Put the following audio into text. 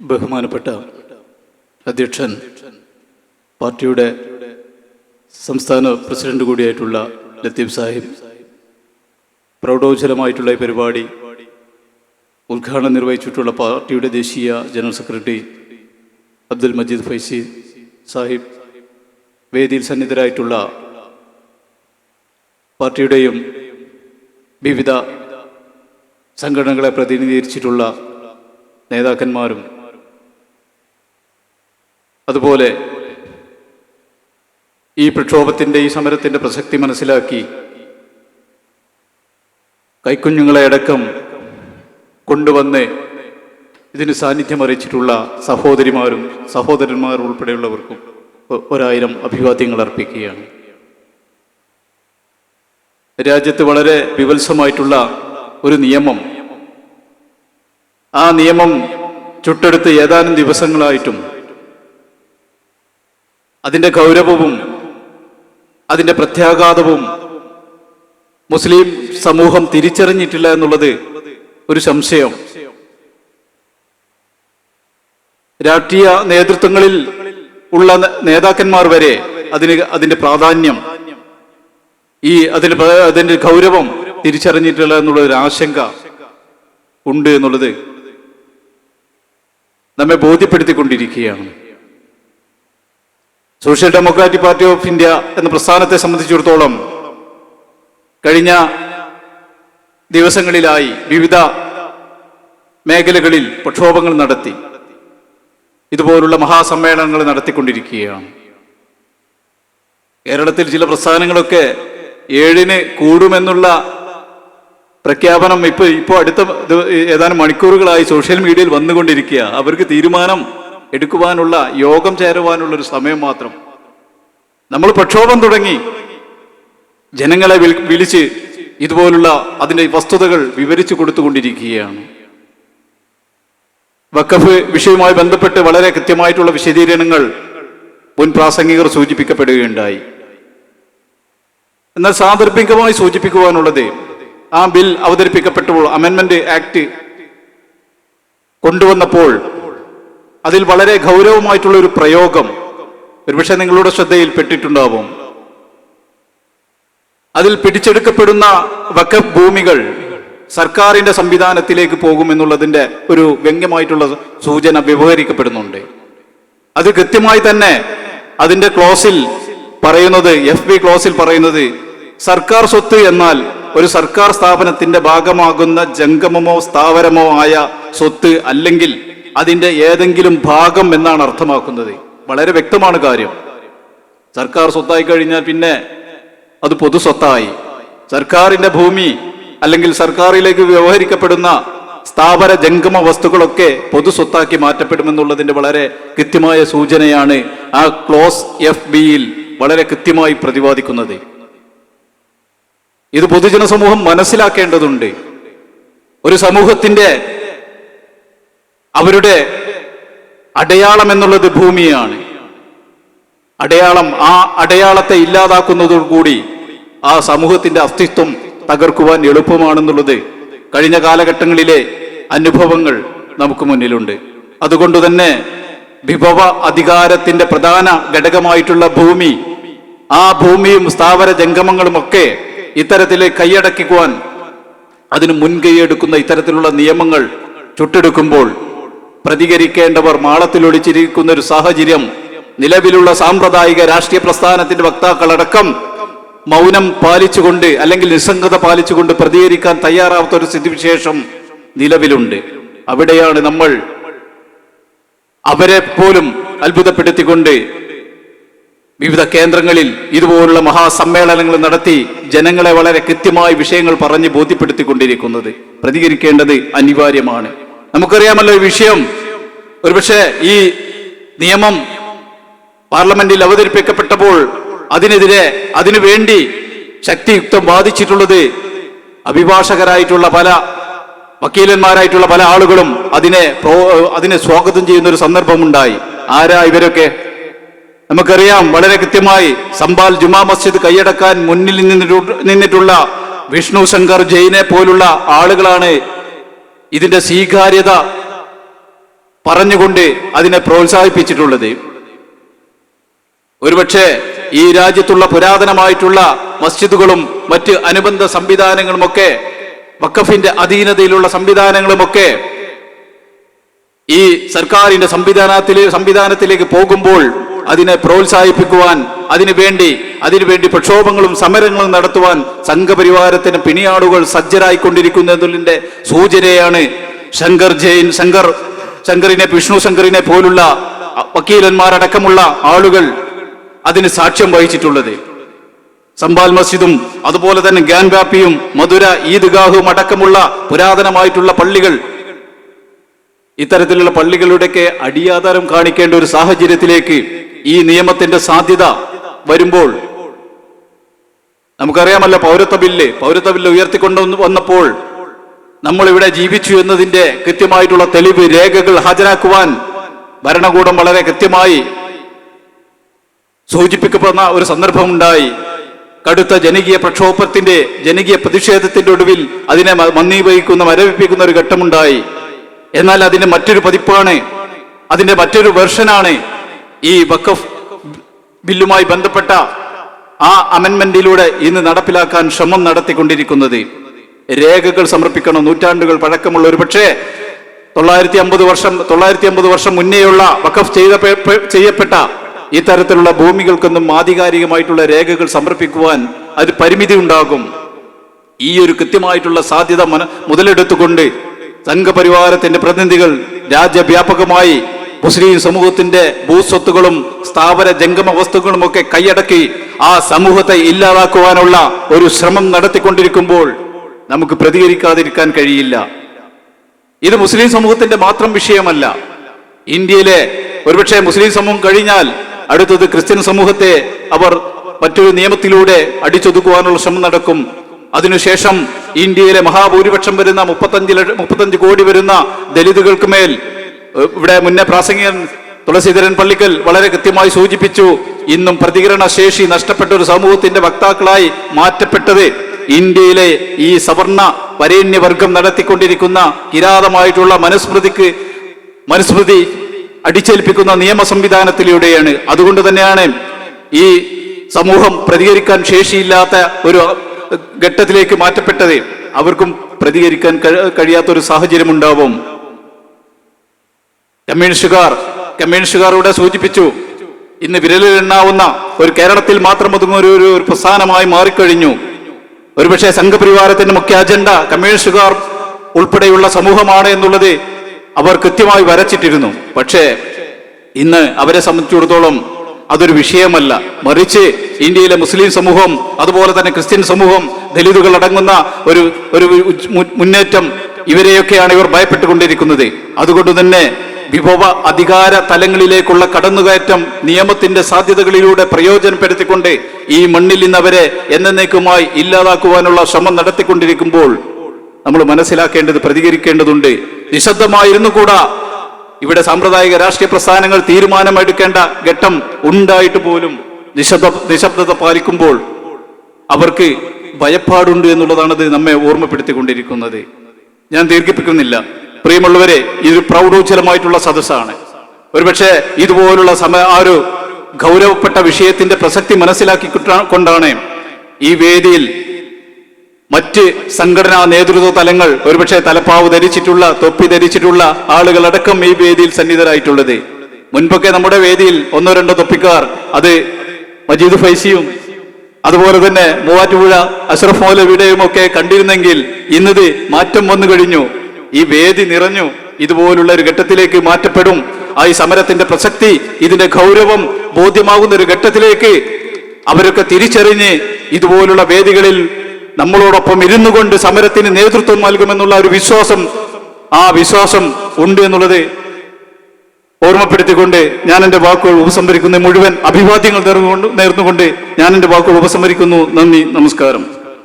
ബഹുമാനപ്പെട്ട അധ്യക്ഷൻ പാർട്ടിയുടെ സംസ്ഥാന പ്രസിഡന്റ് കൂടിയായിട്ടുള്ള ലത്തീഫ് സാഹിബ് പ്രൗഢോജ്വലമായിട്ടുള്ള ഈ പരിപാടി ഉദ്ഘാടനം നിർവഹിച്ചിട്ടുള്ള പാർട്ടിയുടെ ദേശീയ ജനറൽ സെക്രട്ടറി അബ്ദുൽ മജീദ് ഫൈസി സാഹിബ് വേദിയിൽ സന്നിധരായിട്ടുള്ള പാർട്ടിയുടെയും വിവിധ സംഘടനകളെ പ്രതിനിധീകരിച്ചിട്ടുള്ള നേതാക്കന്മാരും അതുപോലെ ഈ പ്രക്ഷോഭത്തിന്റെ ഈ സമരത്തിന്റെ പ്രസക്തി മനസ്സിലാക്കി കൈക്കുഞ്ഞുങ്ങളെ അടക്കം കൊണ്ടുവന്ന് ഇതിന് സാന്നിധ്യം അറിയിച്ചിട്ടുള്ള സഹോദരിമാരും സഹോദരന്മാരും ഉൾപ്പെടെയുള്ളവർക്കും ഒരായിരം അഭിവാദ്യങ്ങൾ അർപ്പിക്കുകയാണ്. രാജ്യത്ത് വളരെ വിവത്സമായിട്ടുള്ള ഒരു നിയമം. ആ നിയമം ചുട്ടെടുത്ത് ഏതാനും ദിവസങ്ങളായിട്ടും അതിന്റെ ഗൗരവവും അതിന്റെ പ്രത്യാഘാതവും മുസ്ലിം സമൂഹം തിരിച്ചറിഞ്ഞിട്ടില്ല എന്നുള്ളത് ഒരു സംശയം. രാഷ്ട്രീയ നേതൃത്വങ്ങളിൽ ഉള്ള നേതാക്കന്മാർ വരെ അതിന് അതിന്റെ പ്രാധാന്യം ഈ അതിന് അതിന്റെ ഗൗരവം തിരിച്ചറിഞ്ഞിട്ടില്ല എന്നുള്ള ഒരു ആശങ്ക ഉണ്ട് എന്നുള്ളത് നമ്മെ ബോധ്യപ്പെടുത്തിക്കൊണ്ടിരിക്കുകയാണ്. Social Democratic Party of India എന്ന പ്രസ്ഥാനത്തെ സംബന്ധിച്ചിടത്തോളം കഴിഞ്ഞ ദിവസങ്ങളിലായി വിവിധ മേഖലകളിൽ പ്രക്ഷോഭങ്ങൾ നടത്തി. ഇതുപോലുള്ള മഹാസമ്മേളനങ്ങൾ നടത്തിക്കൊണ്ടിരിക്കുകയാണ്. കേരളത്തിൽ ചില പ്രസ്ഥാനങ്ങളൊക്കെ ഏഴിന് കൂടുമെന്നുള്ള പ്രഖ്യാപനം ഇപ്പൊ ഇപ്പോൾ അടുത്ത ഏതാനും മണിക്കൂറുകളായി സോഷ്യൽ മീഡിയയിൽ വന്നുകൊണ്ടിരിക്കുക അവർക്ക് തീരുമാനം എടുക്കുവാനുള്ള യോഗം ചേരുവാനുള്ള ഒരു സമയം മാത്രം. നമ്മൾ പ്രക്ഷോഭം തുടങ്ങി. ജനങ്ങളെ വിളി- വിളിച്ച് ഇതുപോലുള്ള അതിന്റെ വസ്തുതകൾ വിവരിച്ചു കൊടുത്തുകൊണ്ടിരിക്കുകയാണ്. വക്കഫ് വിഷയവുമായി ബന്ധപ്പെട്ട് വളരെ കൃത്യമായിട്ടുള്ള വിശദീകരണങ്ങൾ മുൻ പ്രാസംഗികർ സൂചിപ്പിക്കപ്പെടുകയുണ്ടായി. എന്നാൽ സാന്ദർഭികമായി സൂചിപ്പിക്കുവാനുള്ളത് ആ ബിൽ അവതരിപ്പിക്കപ്പെട്ടപ്പോൾ അമെൻമെന്റ് ആക്ട് കൊണ്ടുവന്നപ്പോൾ അതിൽ വളരെ ഗൗരവമായിട്ടുള്ള ഒരു പ്രയോഗം ഒരുപക്ഷെ നിങ്ങളുടെ ശ്രദ്ധയിൽ പെട്ടിട്ടുണ്ടാവും അതിൽ പിടിച്ചെടുക്കപ്പെടുന്ന വഖഫ് ഭൂമികൾ സർക്കാരിന്റെ സംവിധാനത്തിലേക്ക് പോകുമെന്നുള്ളതിന്റെ ഒരു വ്യംഗ്യമായിട്ടുള്ള സൂചന വിവഹരിക്കപ്പെടുന്നുണ്ട് അത് കൃത്യമായി തന്നെ അതിന്റെ ക്ലോസിൽ പറയുന്നത് എഫ് ബി ക്ലോസിൽ പറയുന്നത് സർക്കാർ സ്വത്ത് എന്നാൽ ഒരു സർക്കാർ സ്ഥാപനത്തിന്റെ ഭാഗമാകുന്ന ജംഗമമോ സ്ഥാവരമോ ആയ സ്വത്ത് അല്ലെങ്കിൽ അതിന്റെ ഏതെങ്കിലും ഭാഗം എന്നാണ് അർത്ഥമാക്കുന്നത്. വളരെ വ്യക്തമാണ് കാര്യം. സർക്കാർ സ്വത്തായി കഴിഞ്ഞാൽ പിന്നെ അത് പൊതു സ്വത്തായി. സർക്കാരിന്റെ ഭൂമി അല്ലെങ്കിൽ സർക്കാരിലേക്ക് വ്യവഹരിക്കപ്പെടുന്ന സ്ഥാപന ജംഗമ വസ്തുക്കളൊക്കെ പൊതു സ്വത്താക്കി മാറ്റപ്പെടുമെന്നുള്ളതിന്റെ വളരെ കൃത്യമായ സൂചനയാണ് ആ ക്ലോസ് എഫ് ബിയിൽ വളരെ കൃത്യമായി പ്രതിപാദിക്കുന്നത്. ഇത് പൊതുജന സമൂഹം മനസ്സിലാക്കേണ്ടതുണ്ട്. ഒരു സമൂഹത്തിന്റെ അവരുടെ അടയാളം എന്നുള്ളത് ഭൂമിയാണ്. അടയാളം ആ അടയാളത്തെ ഇല്ലാതാക്കുന്നതോടുകൂടി ആ സമൂഹത്തിന്റെ അസ്തിത്വം തകർക്കുവാൻ എളുപ്പമാണെന്നുള്ളത് കഴിഞ്ഞ കാലഘട്ടങ്ങളിലെ അനുഭവങ്ങൾ നമുക്ക് മുന്നിലുണ്ട്. അതുകൊണ്ട് തന്നെ വിഭവ അധികാരത്തിന്റെ പ്രധാന ഘടകമായിട്ടുള്ള ഭൂമി ആ ഭൂമിയും സ്ഥാവര ജംഗമങ്ങളുമൊക്കെ ഇത്തരത്തിൽ കൈയടക്കിക്കുവാൻ അതിന് മുൻകൈയെടുക്കുന്ന ഇത്തരത്തിലുള്ള നിയമങ്ങൾ ചുട്ടെടുക്കുമ്പോൾ പ്രതികരിക്കേണ്ടവർ മാളത്തിലൊളിച്ചിരിക്കുന്ന ഒരു സാഹചര്യം. നിലവിലുള്ള സാമ്പ്രദായിക രാഷ്ട്രീയ പ്രസ്ഥാനത്തിന്റെ വക്താക്കളടക്കം മൗനം പാലിച്ചുകൊണ്ട് അല്ലെങ്കിൽ നിസ്സംഗത പാലിച്ചുകൊണ്ട് പ്രതികരിക്കാൻ തയ്യാറാവാത്ത ഒരു സ്ഥിതിവിശേഷം നിലവിലുണ്ട്. അവിടെയാണ് നമ്മൾ അവരെ പോലും അത്ഭുതപ്പെടുത്തിക്കൊണ്ട് വിവിധ കേന്ദ്രങ്ങളിൽ ഇതുപോലുള്ള മഹാസമ്മേളനങ്ങൾ നടത്തി ജനങ്ങളെ വളരെ കൃത്യമായ വിഷയങ്ങൾ പറഞ്ഞ് ബോധ്യപ്പെടുത്തിക്കൊണ്ടിരിക്കുന്നത്. പ്രതികരിക്കേണ്ടത് അനിവാര്യമാണ്. നമുക്കറിയാമല്ലോ ഈ വിഷയം. ഒരുപക്ഷെ ഈ നിയമം പാർലമെന്റിൽ അവതരിപ്പിക്കപ്പെട്ടപ്പോൾ അതിനെതിരെ അതിനുവേണ്ടി ശക്തിയുക്തം വാദിച്ചിട്ടുള്ളത് അഭിഭാഷകരായിട്ടുള്ള പല വക്കീലന്മാരായിട്ടുള്ള പല ആളുകളും അതിനെ പ്രോ- അതിനെ സ്വാഗതം ചെയ്യുന്ന ഒരു സന്ദർഭമുണ്ടായി. ആരാ ഇവരൊക്കെ? നമുക്കറിയാം വളരെ കൃത്യമായി സംബാൽ ജുമാ മസ്ജിദ് കൈയടക്കാൻ മുന്നിൽ നിന്നിട്ടു- നിന്നിട്ടുള്ള വിഷ്ണു ശങ്കർ ജെയിനെ പോലുള്ള ആളുകളാണ് ഇതിന്റെ സ്വീകാര്യത പറഞ്ഞുകൊണ്ട് അതിനെ പ്രോത്സാഹിപ്പിച്ചിട്ടുള്ളത്. ഒരുപക്ഷെ ഈ രാജ്യത്തുള്ള പുരാതനമായിട്ടുള്ള മസ്ജിദുകളും മറ്റ് അനുബന്ധ സംവിധാനങ്ങളുമൊക്കെ വക്കഫിന്റെ അധീനതയിലുള്ള സംവിധാനങ്ങളുമൊക്കെ ഈ സർക്കാരിന്റെ സംവിധാനത്തിലെ സംവിധാനത്തിലേക്ക് പോകുമ്പോൾ അതിനെ പ്രോത്സാഹിപ്പിക്കുവാൻ അതിനു വേണ്ടി അതിനുവേണ്ടി പ്രക്ഷോഭങ്ങളും സമരങ്ങളും നടത്തുവാൻ സംഘപരിവാരത്തിന് പിണിയാടുകൾ സജ്ജരായിക്കൊണ്ടിരിക്കുന്നതിന്റെ സൂചനയാണ് ശങ്കർ ജെയിൻ ശങ്കർ ശങ്കറിനെ വിഷ്ണു ശങ്കറിനെ പോലുള്ള വക്കീലന്മാരടക്കമുള്ള ആളുകൾ അതിന് സാക്ഷ്യം വഹിച്ചിട്ടുള്ളത്. സംബാൽ മസ്ജിദും അതുപോലെ തന്നെ ഗ്യാൻ വ്യാപിയും മധുര ഈദ്ഗാഹും അടക്കമുള്ള പുരാതനമായിട്ടുള്ള പള്ളികൾ. ഇത്തരത്തിലുള്ള പള്ളികളുടെയൊക്കെ അടിയാധാരം കാണിക്കേണ്ട ഒരു സാഹചര്യത്തിലേക്ക് ഈ നിയമത്തിന്റെ സാധ്യത വരുമ്പോൾ നമുക്കറിയാമല്ലോ പൗരത്വ ബില്ല് പൗരത്വ ബില്ല് ഉയർത്തിക്കൊണ്ടു വന്നപ്പോൾ നമ്മൾ ഇവിടെ ജീവിച്ചു എന്നതിന്റെ കൃത്യമായിട്ടുള്ള തെളിവ് രേഖകൾ ഹാജരാക്കുവാൻ ഭരണകൂടം വളരെ കൃത്യമായി സൂചിപ്പിക്കപ്പെടുന്ന ഒരു സന്ദർഭമുണ്ടായി. കടുത്ത ജനകീയ പ്രക്ഷോഭത്തിന്റെ ജനകീയ പ്രതിഷേധത്തിന്റെ ഒടുവിൽ അതിനെ മ- മന്ദീഭവിക്കുന്ന മരവിപ്പിക്കുന്ന ഒരു ഘട്ടമുണ്ടായി. എന്നാൽ അതിന്റെ മറ്റൊരു പതിപ്പാണ് അതിന്റെ മറ്റൊരു വെർഷനാണ് ഈ വഖഫ് ബില്ലുമായി ബന്ധപ്പെട്ട ആ അമെന്മെന്റിലൂടെ ഇന്ന് നടപ്പിലാക്കാൻ ശ്രമം നടത്തിക്കൊണ്ടിരിക്കുന്നത്. രേഖകൾ സമർപ്പിക്കണം നൂറ്റാണ്ടുകൾ പഴക്കമുള്ള ഒരു പക്ഷേ തൊള്ളായിരത്തി അമ്പത് വർഷം തൊള്ളായിരത്തി അമ്പത് വർഷം മുന്നേയുള്ള വഖഫ് ചെയ്ത ചെയ്യപ്പെട്ട ഇത്തരത്തിലുള്ള ഭൂമികൾക്കൊന്നും ആധികാരികമായിട്ടുള്ള രേഖകൾ സമർപ്പിക്കുവാൻ അത് പരിമിതി ഉണ്ടാകും. ഈ ഒരു കൃത്യമായിട്ടുള്ള സാധ്യത മുതലെടുത്തുകൊണ്ട് സംഘപരിവാരത്തിന്റെ പ്രതിനിധികൾ രാജ്യവ്യാപകമായി മുസ്ലിം സമൂഹത്തിന്റെ ഭൂസ്വത്തുകളും സ്ഥാപന ജംഗമ വസ്തുക്കളും ഒക്കെ കൈയടക്കി ആ സമൂഹത്തെ ഇല്ലാതാക്കുവാനുള്ള ഒരു ശ്രമം നടത്തിക്കൊണ്ടിരിക്കുമ്പോൾ നമുക്ക് പ്രതികരിക്കാതിരിക്കാൻ കഴിയില്ല. ഇത് മുസ്ലിം സമൂഹത്തിന്റെ മാത്രം വിഷയമല്ല. ഇന്ത്യയിലെ ഒരുപക്ഷെ മുസ്ലിം സമൂഹം കഴിഞ്ഞാൽ അടുത്തത് ക്രിസ്ത്യൻ സമൂഹത്തെ അവർ മറ്റൊരു നിയമത്തിലൂടെ അടിച്ചൊതുക്കുവാനുള്ള ശ്രമം നടക്കും. അതിനുശേഷം ഇന്ത്യയിലെ മഹാഭൂരിപക്ഷം വരുന്ന മുപ്പത്തഞ്ച് മുപ്പത്തഞ്ച് കോടി വരുന്ന ദലിതുകൾക്ക് മേൽ ഇവിടെ മുന്നേ പ്രാസംഗികൻ തുളസീധരൻ പള്ളിക്കൽ വളരെ കൃത്യമായി സൂചിപ്പിച്ചു ഇന്നും പ്രതികരണ ശേഷി നഷ്ടപ്പെട്ട ഒരു സമൂഹത്തിന്റെ വക്താക്കളായി മാറ്റപ്പെട്ടത് ഇന്ത്യയിലെ ഈ സവർണ വരേണ്യവർഗം നടത്തിക്കൊണ്ടിരിക്കുന്ന കിരാതമായിട്ടുള്ള മനുസ്മൃതിക്ക് മനുസ്മൃതി അടിച്ചേൽപ്പിക്കുന്ന നിയമ സംവിധാനത്തിലൂടെയാണ്. അതുകൊണ്ട് തന്നെയാണ് ഈ സമൂഹം പ്രതികരിക്കാൻ ശേഷിയില്ലാത്ത ഒരു ഘട്ടത്തിലേക്ക് മാറ്റപ്പെട്ടത്. അവർക്കും പ്രതികരിക്കാൻ കഴിയാത്ത ഒരു സാഹചര്യം ഉണ്ടാവും കമ്മ്യൂണിസ്റ്റുകാർ കമ്മ്യൂണിസ്റ്റുകാർ ഇവിടെ സൂചിപ്പിച്ചു ഇന്ന് വിരലിൽ എണ്ണാവുന്ന ഒരു കേരളത്തിൽ മാത്രം ഒതുങ്ങുന്ന ഒരു- ഒരു പ്രസ്ഥാനമായി മാറിക്കഴിഞ്ഞു. ഒരുപക്ഷെ സംഘപരിവാരത്തിന്റെ മുഖ്യ അജണ്ട കമ്മ്യൂണിസ്റ്റുകാർ ഉൾപ്പെടെയുള്ള സമൂഹമാണ് എന്നുള്ളത് അവർ കൃത്യമായി വരച്ചിട്ടിരുന്നു. പക്ഷേ ഇന്ന് അവരെ സംബന്ധിച്ചിടത്തോളം അതൊരു വിഷയമല്ല. മറിച്ച് ഇന്ത്യയിലെ മുസ്ലിം സമൂഹം അതുപോലെ തന്നെ ക്രിസ്ത്യൻ സമൂഹം ദലിതുകൾ അടങ്ങുന്ന ഒരു ഒരു മുന്നേറ്റം ഇവരെയൊക്കെയാണ് ഇവർ ഭയപ്പെട്ടുകൊണ്ടിരിക്കുന്നത്. അതുകൊണ്ട് തന്നെ വിഭവ അധികാര തലങ്ങളിലേക്കുള്ള കടന്നുകയറ്റം നിയമത്തിന്റെ സാധ്യതകളിലൂടെ പ്രയോജനപ്പെടുത്തിക്കൊണ്ട് ഈ മണ്ണിൽ നിന്നവരെ എന്നേക്കുമായി ഇല്ലാതാക്കുവാനുള്ള ശ്രമം നടത്തിക്കൊണ്ടിരിക്കുമ്പോൾ നമ്മൾ മനസ്സിലാക്കേണ്ടത് പ്രതികരിക്കേണ്ടതുണ്ട്. നിശബ്ദമായിരുന്നു കൂടാ. ഇവിടെ സാമ്പ്രദായിക രാഷ്ട്രീയ പ്രസ്ഥാനങ്ങൾ തീരുമാനമെടുക്കേണ്ട ഘട്ടം ഉണ്ടായിട്ട് പോലും നിശബ്ദ നിശബ്ദത പാലിക്കുമ്പോൾ അവർക്ക് ഭയപ്പാടുണ്ട് എന്നുള്ളതാണത് നമ്മെ ഓർമ്മപ്പെടുത്തിക്കൊണ്ടിരിക്കുന്നത്. ഞാൻ ദീർഘിപ്പിക്കുന്നില്ല. പ്രിയമുള്ളവരെ ഇതൊരു പ്രൗഢോജ്ജലമായിട്ടുള്ള സദസ്സാണ്. ഒരുപക്ഷെ ഇതുപോലുള്ള സമയ ആ ഒരു ഗൗരവപ്പെട്ട വിഷയത്തിന്റെ പ്രസക്തി മനസ്സിലാക്കി കൊണ്ടാണ് ഈ വേദിയിൽ മറ്റ് സംഘടനാ നേതൃത്വ തലങ്ങൾ ഒരുപക്ഷെ തലപ്പാവ് ധരിച്ചിട്ടുള്ള തൊപ്പി ധരിച്ചിട്ടുള്ള ആളുകളടക്കം ഈ വേദിയിൽ സന്നിധരായിട്ടുള്ളത്. മുൻപൊക്കെ നമ്മുടെ വേദിയിൽ ഒന്നോ രണ്ടോ തൊപ്പിക്കാർ അത് മജീദ് ഫൈസിയും അതുപോലെ തന്നെ മൂവാറ്റുപുഴ അഷ്റഫ് മൗലവിയുടെയും ഒക്കെ കണ്ടിരുന്നെങ്കിൽ ഇന്നത് മാറ്റം വന്നു കഴിഞ്ഞു. ഈ വേദി നിറഞ്ഞു ഇതുപോലുള്ള ഒരു ഘട്ടത്തിലേക്ക് മാറ്റപ്പെടും. ആ ഈ സമരത്തിന്റെ പ്രസക്തി ഇതിന്റെ ഗൗരവം ബോധ്യമാകുന്ന ഒരു ഘട്ടത്തിലേക്ക് അവരൊക്കെ തിരിച്ചറിഞ്ഞ് ഇതുപോലുള്ള വേദികളിൽ നമ്മളോടൊപ്പം ഇരുന്നു കൊണ്ട് സമരത്തിന് നേതൃത്വം നൽകുമെന്നുള്ള ഒരു വിശ്വാസം ആ വിശ്വാസം ഉണ്ട് എന്നുള്ളത് ഓർമ്മപ്പെടുത്തിക്കൊണ്ട് ഞാൻ എന്റെ വാക്കുകൾ ഉപസംഹരിക്കുന്ന മുഴുവൻ അഭിവാദ്യങ്ങൾ നേർന്നുകൊണ്ട് നേർന്നുകൊണ്ട് ഞാൻ എന്റെ വാക്കുകൾ ഉപസംഹരിക്കുന്നു. നന്ദി നമസ്കാരം.